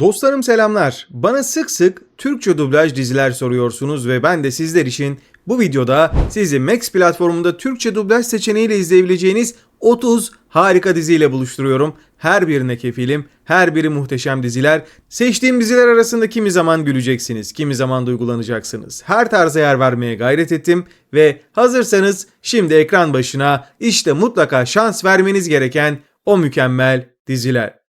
Dostlarım selamlar. Bana sık sık Türkçe dublaj diziler soruyorsunuz ve ben de sizler için bu videoda sizi Max platformunda Türkçe dublaj seçeneğiyle izleyebileceğiniz 30 harika diziyle buluşturuyorum. Her birine kefilim, her biri muhteşem diziler. Seçtiğim diziler arasında kimi zaman güleceksiniz, kimi zaman duygulanacaksınız. Her tarza yer vermeye gayret ettim ve hazırsanız şimdi ekran başına işte mutlaka şans vermeniz gereken o mükemmel diziler.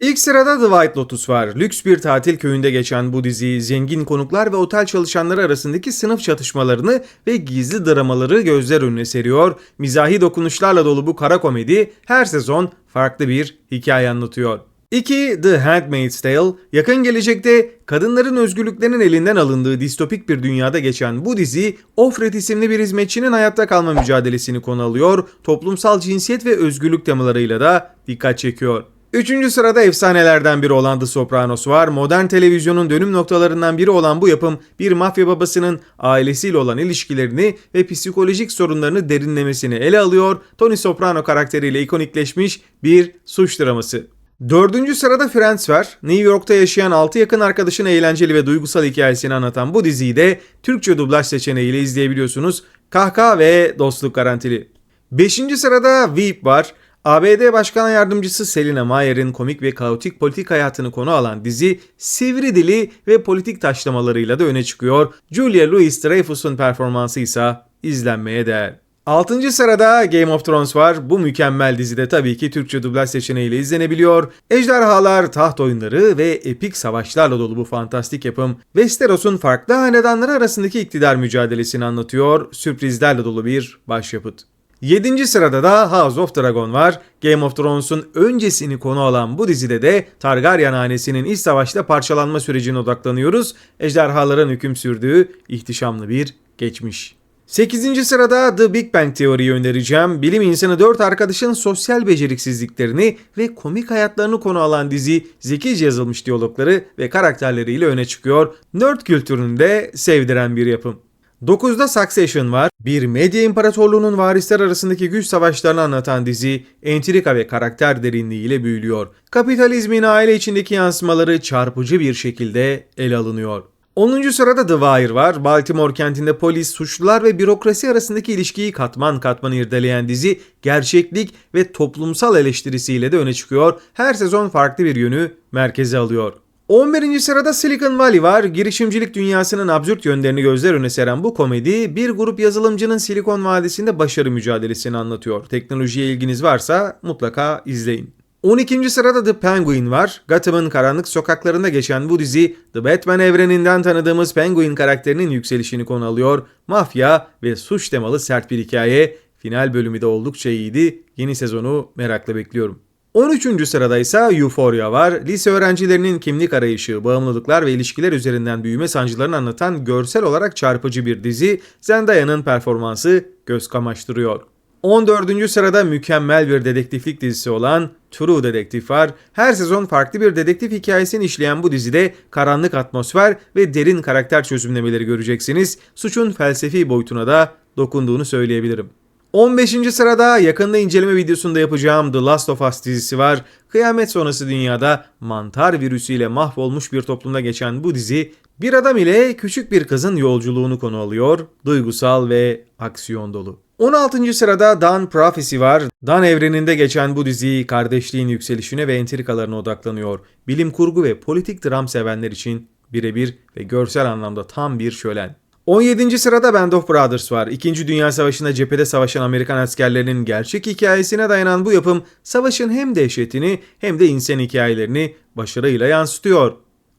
İlk sırada The White Lotus var. Lüks bir tatil köyünde geçen bu dizi zengin konuklar ve otel çalışanları arasındaki sınıf çatışmalarını ve gizli dramaları gözler önüne seriyor. Mizahi dokunuşlarla dolu bu kara komedi her sezon farklı bir hikaye anlatıyor. 2. The Handmaid's Tale, yakın gelecekte kadınların özgürlüklerinin elinden alındığı distopik bir dünyada geçen bu dizi, Offred isimli bir hizmetçinin hayatta kalma mücadelesini konu alıyor, toplumsal cinsiyet ve özgürlük temalarıyla da dikkat çekiyor. Üçüncü sırada efsanelerden biri olan The Sopranos var. Modern televizyonun dönüm noktalarından biri olan bu yapım bir mafya babasının ailesiyle olan ilişkilerini ve psikolojik sorunlarını derinlemesine ele alıyor. Tony Soprano karakteriyle ikonikleşmiş bir suç draması. Dördüncü sırada Friends var. New York'ta yaşayan 6 yakın arkadaşın eğlenceli ve duygusal hikayesini anlatan bu diziyi de Türkçe dublaj seçeneğiyle izleyebiliyorsunuz. Kahkaha ve dostluk garantili. Beşinci sırada Veep var. ABD Başkan Yardımcısı Selina Mayer'in komik ve kaotik politik hayatını konu alan dizi sivri dili ve politik taşlamalarıyla da öne çıkıyor. Julia Louis-Dreyfus'un performansı ise izlenmeye değer. 6. sırada Game of Thrones var. Bu mükemmel dizide tabii ki Türkçe dublaj seçeneğiyle izlenebiliyor. Ejderhalar, taht oyunları ve epik savaşlarla dolu bu fantastik yapım Westeros'un farklı hanedanları arasındaki iktidar mücadelesini anlatıyor. Sürprizlerle dolu bir başyapıt. 7. sırada da House of Dragon var. Game of Thrones'un öncesini konu alan bu dizide de Targaryen hanesinin iç savaşta parçalanma sürecine odaklanıyoruz. Ejderhaların hüküm sürdüğü ihtişamlı bir geçmiş. 8. sırada The Big Bang Theory'yi önereceğim. Bilim insanı 4 arkadaşın sosyal beceriksizliklerini ve komik hayatlarını konu alan dizi zekice yazılmış diyalogları ve karakterleriyle öne çıkıyor. Nerd kültürünü de sevdiren bir yapım. 9'da Succession var. Bir medya imparatorluğunun varisler arasındaki güç savaşlarını anlatan dizi entrika ve karakter derinliğiyle büyülüyor. Kapitalizmin aile içindeki yansımaları çarpıcı bir şekilde ele alınıyor. 10. sırada The Wire var. Baltimore kentinde polis, suçlular ve bürokrasi arasındaki ilişkiyi katman katman irdeleyen dizi gerçeklik ve toplumsal eleştirisiyle de öne çıkıyor. Her sezon farklı bir yönü merkeze alıyor. 11. sırada Silicon Valley var. Girişimcilik dünyasının absürt yönlerini gözler önüne seren bu komedi bir grup yazılımcının Silikon Vadisi'nde başarı mücadelesini anlatıyor. Teknolojiye ilginiz varsa mutlaka izleyin. 12. sırada The Penguin var. Gotham'ın karanlık sokaklarında geçen bu dizi The Batman evreninden tanıdığımız Penguin karakterinin yükselişini konu alıyor. Mafya ve suç temalı sert bir hikaye. Final bölümü de oldukça iyiydi. Yeni sezonu merakla bekliyorum. 13. sırada ise Euphoria var. Lise öğrencilerinin kimlik arayışı, bağımlılıklar ve ilişkiler üzerinden büyüme sancılarını anlatan görsel olarak çarpıcı bir dizi. Zendaya'nın performansı göz kamaştırıyor. 14. sırada mükemmel bir dedektiflik dizisi olan True Detective var. Her sezon farklı bir dedektif hikayesini işleyen bu dizide karanlık atmosfer ve derin karakter çözümlemeleri göreceksiniz. Suçun felsefi boyutuna da dokunduğunu söyleyebilirim. 15. sırada yakında inceleme videosunda yapacağım The Last of Us dizisi var. Kıyamet sonrası dünyada mantar virüsüyle mahvolmuş bir toplumda geçen bu dizi bir adam ile küçük bir kızın yolculuğunu konu alıyor. Duygusal ve aksiyon dolu. 16. sırada Dan Prophecy var. Dan evreninde geçen bu dizi kardeşliğin yükselişine ve entrikalarına odaklanıyor. Bilim kurgu ve politik dram sevenler için birebir ve görsel anlamda tam bir şölen. 17. sırada Band of Brothers var. İkinci Dünya Savaşı'nda cephede savaşan Amerikan askerlerinin gerçek hikayesine dayanan bu yapım savaşın hem dehşetini hem de insan hikayelerini başarıyla yansıtıyor.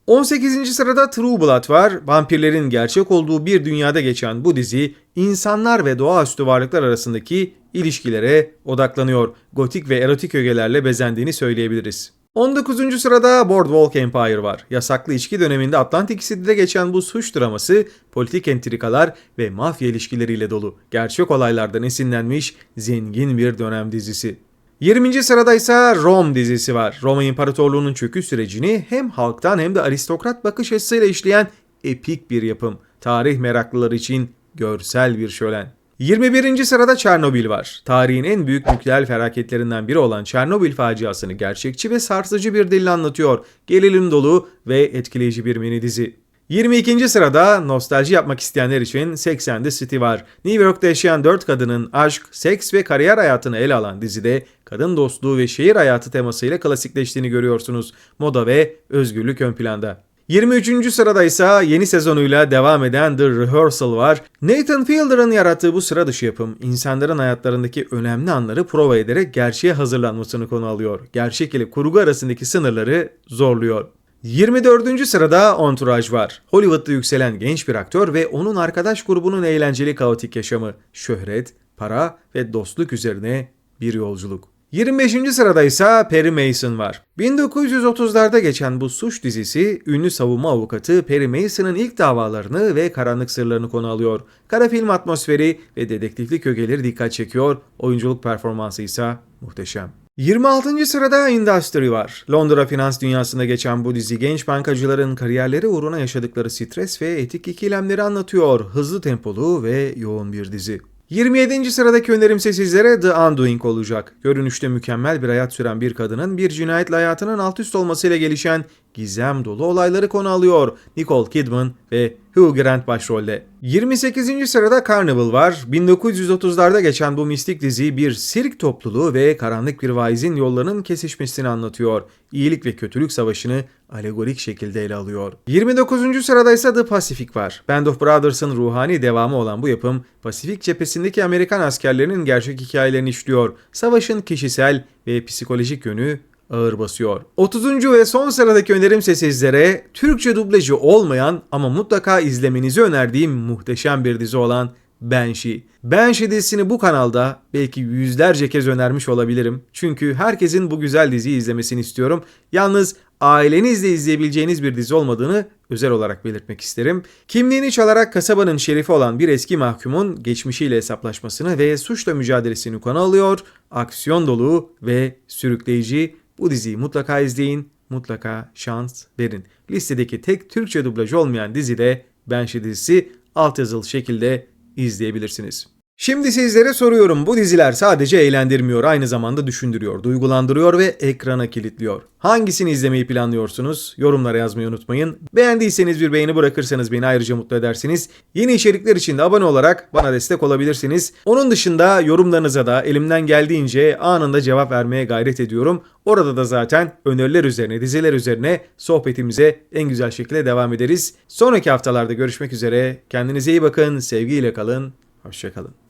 18. sırada True Blood var. Vampirlerin gerçek olduğu bir dünyada geçen bu dizi insanlar ve doğaüstü varlıklar arasındaki ilişkilere odaklanıyor. Gotik ve erotik ögelerle bezendiğini söyleyebiliriz. 19. sırada Boardwalk Empire var. Yasaklı içki döneminde Atlantik City'de geçen bu suç draması politik entrikalar ve mafya ilişkileriyle dolu. Gerçek olaylardan esinlenmiş zengin bir dönem dizisi. 20. sırada ise Rome dizisi var. Roma İmparatorluğu'nun çöküş sürecini hem halktan hem de aristokrat bakış açısıyla işleyen epik bir yapım. Tarih meraklıları için görsel bir şölen. 21. sırada Çernobil var. Tarihin en büyük nükleer felaketlerinden biri olan Çernobil faciasını gerçekçi ve sarsıcı bir dille anlatıyor. Gerilim dolu ve etkileyici bir mini dizi. 22. sırada nostalji yapmak isteyenler için Sex and the City var. New York'ta yaşayan 4 kadının aşk, seks ve kariyer hayatını ele alan dizide kadın dostluğu ve şehir hayatı temasıyla klasikleştiğini görüyorsunuz. Moda ve özgürlük ön planda. 23. sırada ise yeni sezonuyla devam eden The Rehearsal var. Nathan Fielder'ın yarattığı bu sıra dışı yapım, insanların hayatlarındaki önemli anları prova ederek gerçeğe hazırlanmasını konu alıyor. Gerçek ile kurgu arasındaki sınırları zorluyor. 24. sırada Entourage var. Hollywood'da yükselen genç bir aktör ve onun arkadaş grubunun eğlenceli kaotik yaşamı, şöhret, para ve dostluk üzerine bir yolculuk. 25. sırada ise Perry Mason var. 1930'larda geçen bu suç dizisi ünlü savunma avukatı Perry Mason'ın ilk davalarını ve karanlık sırlarını konu alıyor. Kara film atmosferi ve dedektiflik ögeleri dikkat çekiyor. Oyunculuk performansı ise muhteşem. 26. sırada Industry var. Londra finans dünyasında geçen bu dizi genç bankacıların kariyerleri uğruna yaşadıkları stres ve etik ikilemleri anlatıyor. Hızlı tempolu ve yoğun bir dizi. 27. sıradaki önerimse sizlere The Undoing olacak. Görünüşte mükemmel bir hayat süren bir kadının bir cinayetle hayatının alt üst olmasıyla gelişen gizem dolu olayları konu alıyor. Nicole Kidman ve Hugh Grant başrolde. 28. sırada Carnival var. 1930'larda geçen bu mistik dizi bir sirk topluluğu ve karanlık bir vaizin yollarının kesişmesini anlatıyor. İyilik ve kötülük savaşını alegorik şekilde ele alıyor. 29. sırada ise The Pacific var. Band of Brothers'ın ruhani devamı olan bu yapım, Pasifik cephesindeki Amerikan askerlerinin gerçek hikayelerini işliyor. Savaşın kişisel ve psikolojik yönü ağır basıyor. 30. ve son sıradaki önerimse sizlere Türkçe dublajı olmayan ama mutlaka izlemenizi önerdiğim muhteşem bir dizi olan Banshee. Banshee dizisini bu kanalda belki yüzlerce kez önermiş olabilirim. Çünkü herkesin bu güzel diziyi izlemesini istiyorum. Yalnız ailenizle izleyebileceğiniz bir dizi olmadığını özel olarak belirtmek isterim. Kimliğini çalarak kasabanın şerifi olan bir eski mahkumun geçmişiyle hesaplaşmasını ve suçla mücadelesini konu alıyor. Aksiyon dolu ve sürükleyici bu diziyi mutlaka izleyin, mutlaka şans verin. Listedeki tek Türkçe dublaj olmayan dizi de Banshee dizisi altyazılı şekilde izleyebilirsiniz. Şimdi sizlere soruyorum bu diziler sadece eğlendirmiyor aynı zamanda düşündürüyor, duygulandırıyor ve ekrana kilitliyor. Hangisini izlemeyi planlıyorsunuz? Yorumlara yazmayı unutmayın. Beğendiyseniz bir beğeni bırakırsanız beni ayrıca mutlu edersiniz. Yeni içerikler için de abone olarak bana destek olabilirsiniz. Onun dışında yorumlarınıza da elimden geldiğince anında cevap vermeye gayret ediyorum. Orada da zaten öneriler üzerine, diziler üzerine sohbetimize en güzel şekilde devam ederiz. Sonraki haftalarda görüşmek üzere. Kendinize iyi bakın, sevgiyle kalın, hoşçakalın.